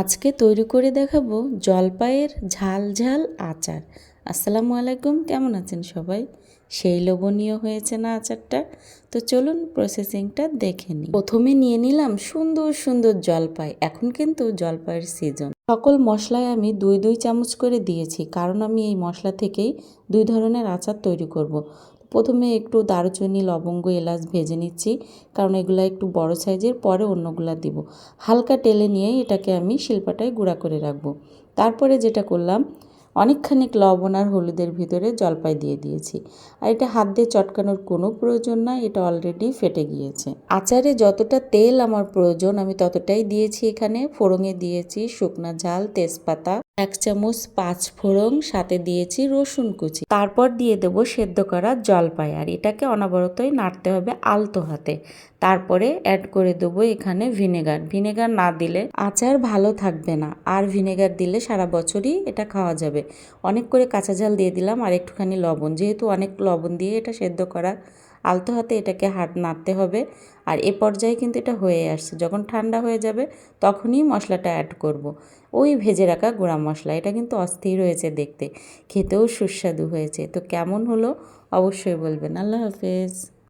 আজকে তৈরি করে দেখাবো জলপাইয়ের ঝাল ঝাল আচার। আসসালামু আলাইকুম, কেমন আছেন সবাই? সেই লোভনীয় হয়েছে না আচারটা? তো চলুন প্রসেসিংটা দেখে নিই। প্রথমে নিয়ে নিলাম সুন্দর সুন্দর জলপাই, এখন কিন্তু জলপাইয়ের সিজন সকল মশলায় আমি দুই দুই চামচ করে দিয়েছি, কারণ আমি এই মশলা থেকেই দুই ধরনের আচার তৈরি করব। প্রথমে একটু দারুচিনি, লবঙ্গ, এলাচ ভেজে নিচ্ছি, কারণ এগুলো একটু বড় সাইজের, পরে অন্যগুলো দিব। হালকা টেলে নিয়ে এটাকে আমি শিল্পাটায় গুঁড়া করে রাখব। তারপরে যেটা করলাম অনেকখানিক লবণ আর হলুদের ভিতরে জলপাই দিয়ে দিয়েছি। আর এটা হাত দিয়ে চটকানোর কোনো প্রয়োজন নাই এটা অলরেডি ফেটে গিয়েছে। আচারে যতটা তেল আমার প্রয়োজন, আমি ততটাই দিয়েছি এখানে। ফোড়ঙে দিয়েছি শুকনা ঝাল, তেজপাতা, এক চামচ পাঁচ ফোড়ং সাথে দিয়েছি রসুন কুচি। তারপর দিয়ে দেব সেদ্ধ করা জলপাই। আর এটাকে অনবরতই নাড়তে হবে আলতো হাতে। তারপরে অ্যাড করে দেবো এখানে ভিনেগার। ভিনেগার না দিলে আচার ভালো থাকবে না। আর ভিনেগার দিলে সারা বছরই এটা খাওয়া যাবে। অনেক করে কাঁচা ঝাল দিয়ে দিলাম আর একটুখানি লবণ। যেহেতু অনেক লবণ দিয়ে এটা সেদ্ধ করা আলতো হাতে এটাকে হাত নাড়তে হবে আর এ পর্যায়ে কিন্তু এটা হয়ে আসছে। যখন ঠান্ডা হয়ে যাবে তখনই মশলাটা অ্যাড করব। ওই ভেজে রাখা গুঁড়া মশলা, এটা কিন্তু অস্থির হয়েছে দেখতে। খেতেও সুস্বাদু হয়েছে। তো কেমন হলো অবশ্যই বলবেন। আল্লাহ হাফেজ।